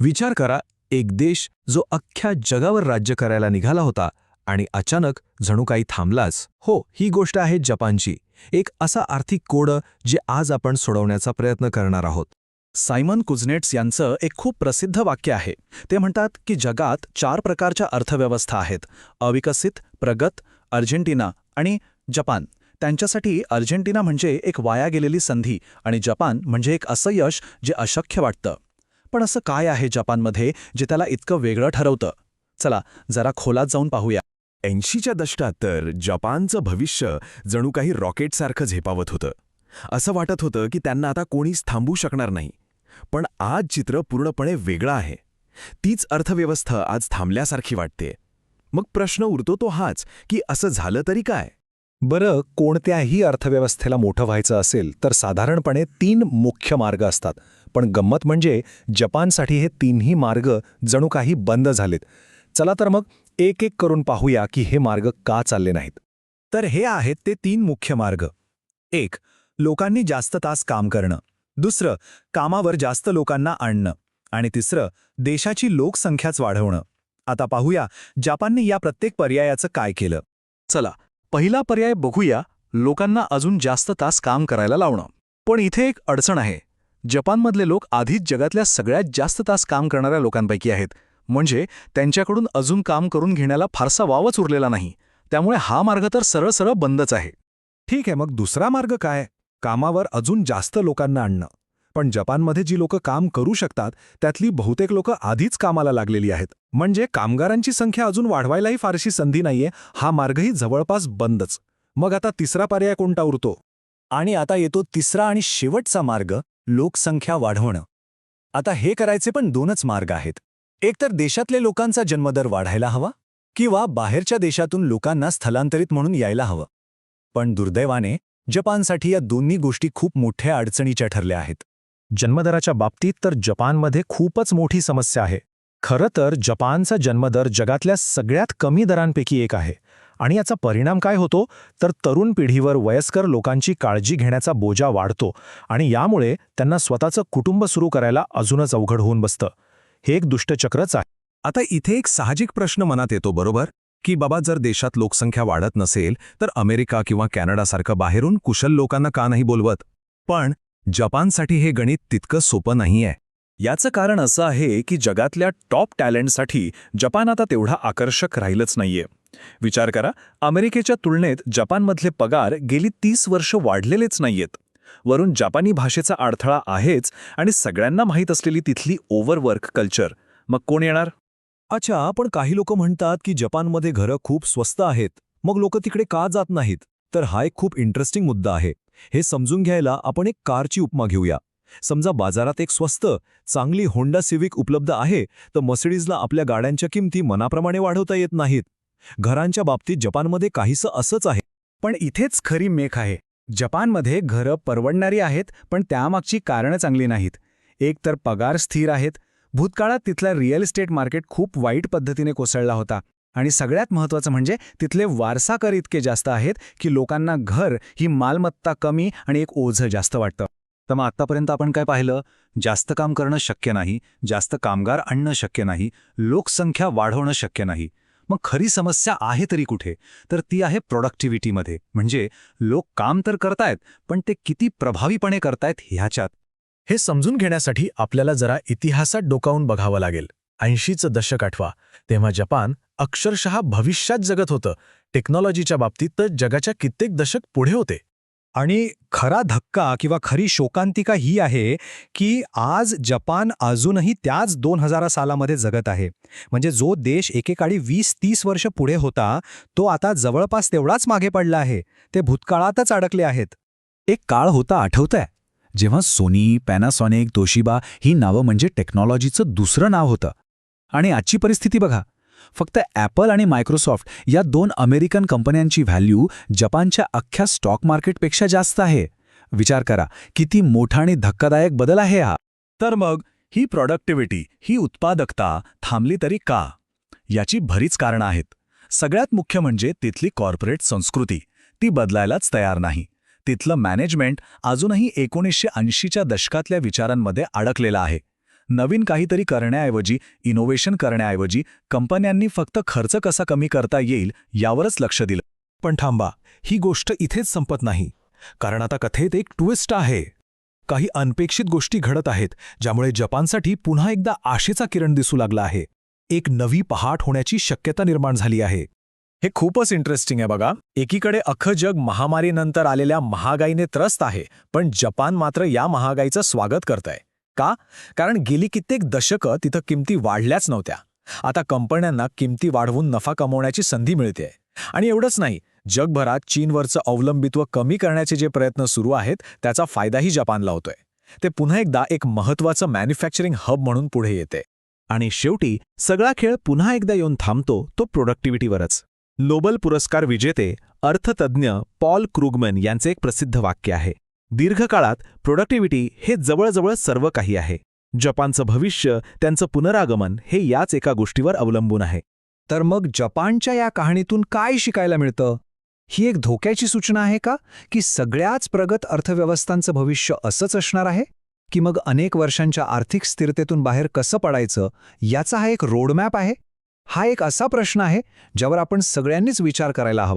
विचार करा एक देश जो अख्ख्या जगावर राज्य करायला निघाला होता आणि अचानक जणू काही थांबलाच. हो ही गोष्ट आहे जपानची. एक असा आर्थिक कोड जे आज आपण सोडवण्याचा प्रयत्न करणार आहोत. सायमन कुझनेट्स यांचं एक खूप प्रसिद्ध वाक्य आहे. ते म्हणतात की जगात चार प्रकारच्या अर्थव्यवस्था आहेत. अविकसित प्रगत अर्जेंटिना आणि जपान. त्यांच्यासाठी अर्जेंटिना म्हणजे एक वाया गेलेली संधी आणि जपान म्हणजे एक असं यश जे अशक्य वाटतं. पण असं काय आहे जपानमध्ये जे त्याला इतकं वेगळं ठरवतं? चला जरा खोलात जाऊन पाहूया. ऐंशीच्या दशकात तर जपानचं भविष्य जणू काही रॉकेटसारखं झेपावत होतं. असं वाटत होतं की त्यांना आता कोणीच थांबू शकणार नाही. पण आज चित्र पूर्णपणे वेगळं आहे. तीच अर्थव्यवस्था आज थांबल्यासारखी वाटते मग प्रश्न उरतो तो हाच की असं झालं तरी काय? बरं कोणत्याही अर्थव्यवस्थेला मोठं व्हायचं असेल तर साधारणपणे तीन मुख्य मार्ग असतात. पण गंमत म्हणजे जपानसाठी हे तिन्ही मार्ग जणू काही बंद झालेत. चला तर मग एक एक करून पाहूया की हे मार्ग का चालले नाहीत. तर हे आहेत ते तीन मुख्य मार्ग. एक लोकांनी जास्त तास काम करणं. दुसरं कामावर जास्त लोकांना आणणं. आणि तिसरं देशाची लोकसंख्याच वाढवणं. आता पाहूया जपानने या प्रत्येक पर्यायाचं काय केलं. चला पहिला पर्याय बघूया लोकांना अजून जास्त तास काम करायला लावणं. पण इथे एक अडचण आहे. जपानमधले लोक आधीच जगातल्या सगळ्यात जास्त तास काम करणाऱ्या लोकांपैकी आहेत. म्हणजे त्यांच्याकडून अजून काम करून घेण्याला फारसा वावच उरलेला नाही. त्यामुळे हा मार्ग तर सरळ सरळ बंदच आहे. ठीक आहे मग दुसरा मार्ग काय? कामावर अजून जास्त लोकांना आणणं. पण जपानमध्ये जी लोकं काम करू शकतात त्यातली बहुतेक लोकं आधीच कामाला लागलेली आहेत. म्हणजे कामगारांची संख्या अजून वाढवायलाही फारशी संधी नाहीये हा मार्गही जवळपास बंदच. मग आता तिसरा पर्याय कोणता उरतो? आणि आता येतो तिसरा आणि शेवटचा मार्ग. लोकसंख्या वाढवणं. आता हे करायचे पण दोनच मार्ग आहेत. एकतर देशातले लोकांचा जन्मदर वाढायला हवा किंवा बाहेरच्या देशातून लोकांना स्थलांतरित म्हणून यायला हवं. पण दुर्दैवाने जपानसाठी या दोन्ही गोष्टी खूप मोठ्या अडचणीच्या ठरल्या आहेत. जन्मदराच्या बाबतीत तर जपानमध्ये खूपच मोठी समस्या आहे. खरं तर जपानचा जन्मदर जगातल्या सगळ्यात कमी दरांपैकी एक आहे. आणि याचा परिणाम काय होतो? तर तरुण पिढीवर वयस्कर लोकांची काळजी घेण्याचा बोजा वाढतो आणि यामुळे त्यांना स्वतःचं कुटुंब सुरू करायला अजूनच अवघड होऊन बसतं. हे एक दुष्टचक्रच आहे. आता इथे एक साहजिक प्रश्न मनात येतो बरोबर? की बाबा जर देशात लोकसंख्या वाढत नसेल तर अमेरिका किंवा कॅनडासारखं बाहेरून कुशल लोकांना का नाही बोलवत? पण जपानसाठी हे गणित तितकं सोपं नाहीये. याचं कारण असं आहे की जगातल्या टॉप टॅलेंटसाठी जपान आता तेवढा आकर्षक राहिलंच नाहीये. विचार करा अमेरिकेच्या तुलनेत जपानमधले पगार गेली तीस वर्ष वाढलेलेच नाहीयेत. वरून जपानी भाषेचा अडथळा आहेच आणि सगळ्यांना माहीत असलेली तिथली ओव्हरवर्क कल्चर मग कोण येणार? अच्छा पण काही लोक म्हणतात की जपानमध्ये घरं खूप स्वस्त आहेत. मग लोक तिकडे का जात नाहीत? तर हा एक खूप इंटरेस्टिंग मुद्दा आहे. हे समजून घ्यायला आपण एक कारची उपमा घेऊया. समजा बाजारात एक स्वस्त चांगली होंडा सिविक उपलब्ध आहे तर मर्सिडीजला आपल्या गाड्यांच्या किमती मनाप्रमाणे वाढवता येत नाहीत. घरांच्या बाबतीत जपानमध्ये काहीसं असंच आहे. पण इथेच खरी मेख आहे. जपानमध्ये घरं परवडणारी आहेत पण त्यामागची कारणं चांगली नाहीत. एक तर पगार स्थिर आहेत. भूतकाळात तिथला रिअल इस्टेट मार्केट खूप वाईट पद्धतीने कोसळला होता. आणि सगळ्यात महत्त्वाचं म्हणजे तिथले वारसाकर इतके जास्त आहेत की लोकांना घर ही मालमत्ता कमी आणि एक ओझं जास्त वाटतं. तर मग आत्तापर्यंत आपण काय पाहिलं? जास्त काम करणं शक्य नाही. जास्त कामगार आणणं शक्य नाही. लोकसंख्या वाढवणं शक्य नाही. मग खरी समस्या आहे तरी कुठे? तर ती आहे प्रोडक्टिव्हिटीमध्ये म्हणजे लोक काम तर करतायत पण ते किती प्रभावीपणे करतायत ह्याच्यात. हे समजून घेण्यासाठी आपल्याला जरा इतिहासात डोकावून बघावं लागेल. ऐंशीचं दशक आठवा तेव्हा जपान अक्षरशः भविष्यात जगत होतं. टेक्नॉलॉजीच्या बाबतीत तर जगाच्या कित्येक दशक पुढे होते. आणि खरा धक्का किंवा खरी शोकांतिका ही आहे की आज जपान अजूनही त्याच दोन हजारा सालामध्ये जगत आहे. म्हणजे जो देश एकेकाळी वीस तीस वर्ष पुढे होता तो आता जवळपास तेवढाच मागे पडला आहे. ते भूतकाळातच अडकले आहेत. एक काळ होता आठवतंय. जेव्हा सोनी पॅनासॉनिक तोशिबा ही नावं म्हणजे टेक्नॉलॉजीचं दुसरं नाव होतं. आणि आजची परिस्थिती बघा. फक्त ॲपल आणि मायक्रोसॉफ्ट या दोन अमेरिकन कंपन्यांची व्हॅल्यू जपानच्या अख्ख्या स्टॉक मार्केटपेक्षा जास्त आहे. विचार करा किती मोठा आणि धक्कादायक बदल आहे हा. तर मग ही प्रॉडक्टिव्हिटी ही उत्पादकता थांबली तरी का? याची भरीच कारणं आहेत. सगळ्यात मुख्य म्हणजे तिथली कॉर्पोरेट संस्कृती. ती बदलायलाच तयार नाही. तिथलं मॅनेजमेंट अजूनही एकोणीसशे ऐंशीच्या दशकातल्या विचारांमध्ये अडकलेलं आहे. नवीन काहीतरी करण्याऐवजी इनोव्हेशन करण्याऐवजी कंपन्यांनी फक्त खर्च कसा कमी करता येईल यावरच लक्ष दिलं. पण थांबा ही गोष्ट इथेच संपत नाही. कारण आता कथेत एक ट्विस्ट आहे. काही अनपेक्षित गोष्टी घडत आहेत ज्यामुळे जपानसाठी पुन्हा एकदा आशेचा किरण दिसू लागला आहे. एक नवी पहाट होण्याची शक्यता निर्माण झाली आहे. हे खूपच इंटरेस्टिंग आहे बघा. एकीकडे अख्खं जग महामारीनंतर आलेल्या महागाईने त्रस्त आहे पण जपान मात्र या महागाईचं स्वागत करतंय. का? कारण गेली कित्येक दशकं तिथं किमती वाढल्याच नव्हत्या. आता कंपन्यांना किमती वाढवून नफा कमवण्याची संधी मिळते आणि एवढंच नाही जगभरात चीनवरचं अवलंबित्व कमी करण्याचे जे प्रयत्न सुरू आहेत त्याचा फायदाही जपानला होतोय. ते पुन्हा एकदा एक महत्त्वाचं मॅन्युफॅक्चरिंग हब म्हणून पुढे येते. आणि शेवटी सगळा खेळ पुन्हा एकदा येऊन थांबतो तो प्रोडक्टिव्हिटीवरच नोबल पुरस्कार विजेते अर्थतज्ज्ञ पॉल क्रुगमन यांचे एक प्रसिद्ध वाक्य आहे. दीर्घकाळात प्रोडक्टिव्हिटी हे जवळजवळ सर्व काही आहे. जपानचं भविष्य त्यांचं पुनरागमन हे याच एका गोष्टीवर अवलंबून आहे. तर मग जपानच्या या कहाणीतून काय शिकायला मिळतं? ही एक धोक्याची सूचना आहे का की सगळ्याच प्रगत अर्थव्यवस्थांचं भविष्य असंच असणार आहे? की मग अनेक वर्षांच्या आर्थिक स्थिरतेतून बाहेर कसं पडायचं याचा हा एक रोडमॅप आहे? हा एक असा प्रश्न आहे ज्यावर आपण सगळ्यांनीच विचार करायला हवा.